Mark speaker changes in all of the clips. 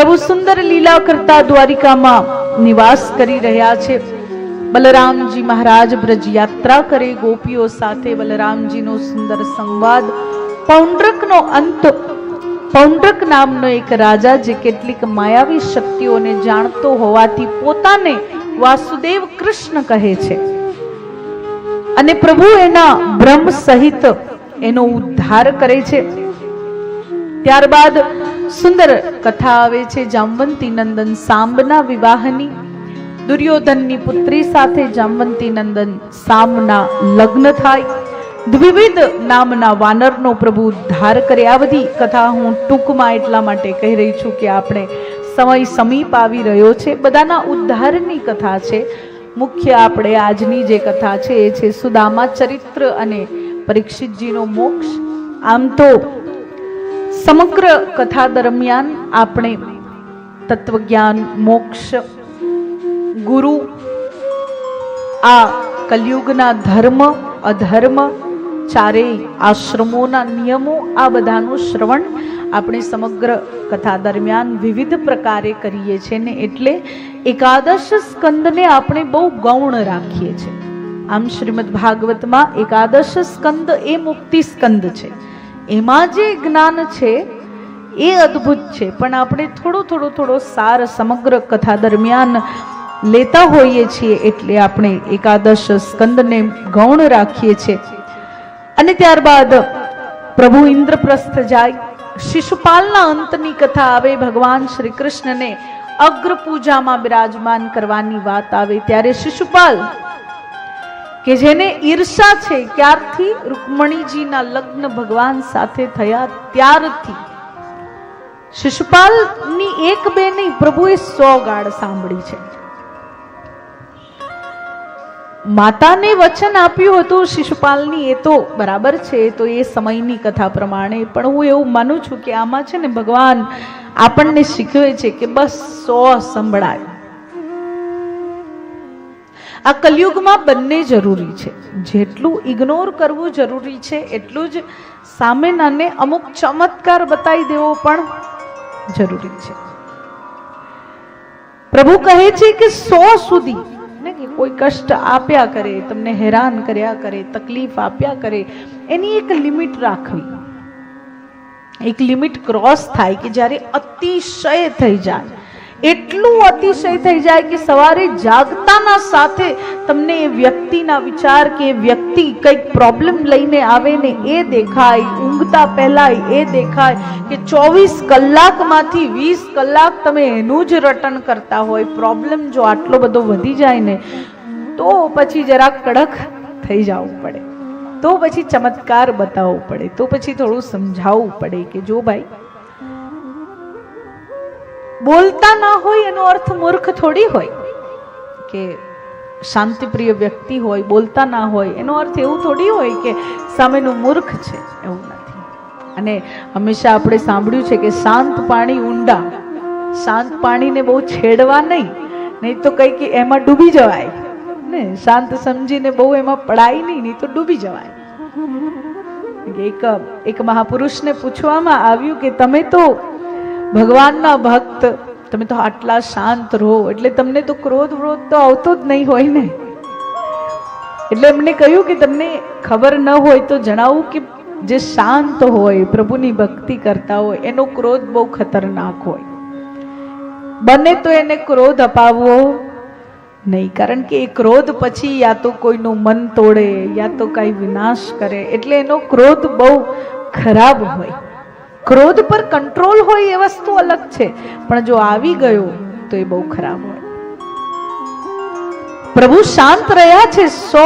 Speaker 1: પ્રભુ સુંદર લીલા કરતા દ્વારિકામાં નિવાસ કરી રહ્યા છે. બલરામજી મહારાજ બ્રજ યાત્રા કરે, ગોપીઓ સાથે બલરામજીનો સુંદર સંવાદ. પૌંડ્રકનો અંત, પૌંડ્રક નામનો એક રાજા જે કેટલીક માયાવી શક્તિઓને જાણતો હોવાથી પોતાને વાસુદેવ કૃષ્ણ કહે છે. અને પ્રભુ એના બ્રહ્મ સહિત એનો ઉદ્ધાર કરે છે. ત્યારબાદ સુંદર કથા આવે છે જામવંતી નંદન સાંબના વિવાહની. દુર્યોધનની પુત્રી સાથે જામવંતી નંદન સામના લગ્ન થાય. દ્વિવિધ નામના વાનરનો પ્રભુ ધાર કરે. આ બધી કથા હું ટૂંકમાં એટલા માટે કહી રહી છું કે આપણે સમય સમીપ આવી રહ્યો છે. બધાના ઉદ્ધારની કથા છે. મુખ્ય આપણે આજની જે કથા છે એ છે સુદામા ચરિત્ર અને પરીક્ષિતજીનો મોક્ષ. આમ તો સમગ્ર કથા દરમિયાન આપણે તત્વજ્ઞાન, મોક્ષ, ગુરુ, આ કલયુગના ધર્મ, અધર્મ, ચારેય આશ્રમોના નિયમો, આ બધાનું શ્રવણ આપણે સમગ્ર કથા દરમિયાન વિવિધ પ્રકારે કરીએ છીએ ને એટલે એકાદશ સ્કંદને આપણે બહુ ગૌણ રાખીએ છીએ. આમ શ્રીમદ ભાગવતમાં એકાદશ સ્કંદ એ મુક્તિ સ્કંદ છે. એમાં જે જ્ઞાન છે, એ અદ્ભુત છે. પણ આપણે થોડો થોડો થોડો સાર સમગ્ર કથા દરમિયાન લેતા હોઈએ છીએ એટલે આપણે એકાદશ સ્કંદને ગૌણ રાખીએ છીએ. અને ત્યારબાદ પ્રભુ ઇન્દ્રપ્રસ્થ જાય, શિશુપાલના અંતની કથા આવે, ભગવાન શ્રી કૃષ્ણને અગ્ર પૂજામાં બિરાજમાન કરવાની વાત આવે, ત્યારે શિશુપાલ કે જેને ઈર્ષા છે ક્યારથી રૂકમણીજીના લગ્ન ભગવાન સાથે થયા ત્યારથી. શિશુપાલની એક બે નહીં પ્રભુએ સો ગાળ સાંભળી છે. માતાને વચન આપ્યું હતું શિશુપાલની, એ તો બરાબર છે તો એ સમયની કથા પ્રમાણે, પણ હું એવું માનું છું કે આમાં છે ને ભગવાન આપણને શીખવે છે કે બસ સો સંભળાય. આ કલયુગમાં બંને જરૂરી છે. જેટલું ઇગ્નોર કરવું જરૂરી છે, એટલું જ સામેનાને અમુક ચમત્કાર બતાવી દેવો પણ જરૂરી છે. પ્રભુ કહે છે કે સો સુધી કોઈ કષ્ટ આપ્યા કરે, તમને હેરાન કર્યા કરે, તકલીફ આપ્યા કરે, એની એક લિમિટ રાખવી. એક લિમિટ ક્રોસ થાય કે જ્યારે અતિશય થઈ જાય. એટલું અતિશય થઈ જાય કે સવારે જાગતાના સાથે તમને એ વ્યક્તિના વિચાર કે એ વ્યક્તિ કંઈક પ્રોબ્લેમ લઈને આવે ને એ દેખાય, ઊંઘતા પહેલાં એ દેખાય કે ચોવીસ કલાકમાંથી વીસ કલાક તમે એનું જ રટન કરતા હોય પ્રોબ્લેમ જો આટલો બધો વધી જાય ને, તો પછી જરાક કડક થઈ જવું પડે. તો પછી ચમત્કાર બતાવવો પડે, તો પછી થોડું સમજાવવું પડે કે જો ભાઈ બોલતા ના હોય એનો અર્થ મૂર્ખ થોડી હોય. કે શાંતિપ્રિય વ્યક્તિ હોય, બોલતા ના હોય, એનો અર્થ એવું થોડી હોય કે સામેનું મૂર્ખ છે, એવું નથી. અને હંમેશા આપણે સાંભળ્યું છે કે શાંત પાણી ઊંડા, શાંત પાણીને બહુ છેડવા નહીં નહીં તો કંઈક એમાં ડૂબી જવાય. ને શાંત સમજીને બહુ એમાં પડાય નહીં નહીં તો ડૂબી જવાય. એક એક મહાપુરુષને પૂછવામાં આવ્યું કે તમે તો ભગવાનના ભક્ત, તમે તો આટલા શાંત રહો, એટલે તમને તો ક્રોધ વ્રોધ તો આવતો જ નહીં હોય ને. એટલે એમને કહ્યું કે તમને ખબર ન હોય તો જણાવું કે જે શાંત હોય, પ્રભુની ભક્તિ કરતા હોય, એનો ક્રોધ બહુ ખતરનાક હોય. બને તો એને ક્રોધ અપાવવો નહીં, કારણ કે એ ક્રોધ પછી યા તો કોઈનું મન તોડે, યા તો કાંઈ વિનાશ કરે, એટલે એનો ક્રોધ બહુ ખરાબ હોય. ક્રોધ પર કંટ્રોલ હોય એ વસ્તુ અલગ છે. પણ જો આવી ગયો, તો એ બહુ ખરાબ હોય. પ્રભુ શાંત રહ્યા છે, સો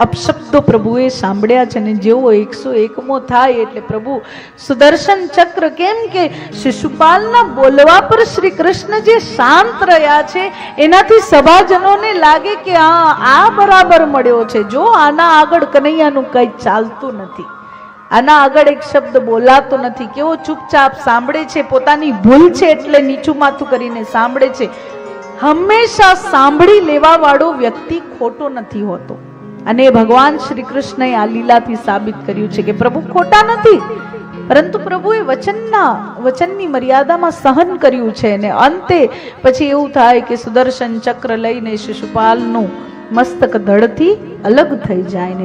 Speaker 1: અપશબ્દો પ્રભુએ સાંભળ્યા છે ને જેવો એકસો એકમો થાય એટલે પ્રભુ સુદર્શન ચક્ર કેમ કે શિશુપાલના બોલવા પર શ્રી કૃષ્ણ જે શાંત રહ્યા છે, એનાથી સભાજનોને લાગે કે આ આ બરાબર મળ્યો છે. જો આના આગળ કનૈયાનું કંઈ ચાલતું નથી. આના આગળ એક શબ્દ બોલાતો નથી. કેવો ચૂપચાપ સાંભળે છે, પોતાની ભૂલ છે એટલે નીચું માથું કરીને સાંભળે છે. હંમેશા સાંભળી લેવા વાળો વ્યક્તિ ખોટો નથી હોતો. અને ભગવાન શ્રી કૃષ્ણએ આ લીલાથી સાબિત કર્યું છે કે પ્રભુ ખોટા નથી. પરંતુ પ્રભુએ વચનના, વચનની મર્યાદામાં સહન કર્યું છે ને અંતે પછી એવું થાય કે સુદર્શન ચક્ર લઈને શિશુપાલનું મસ્તક ધડથી અલગ થઈ જાય ને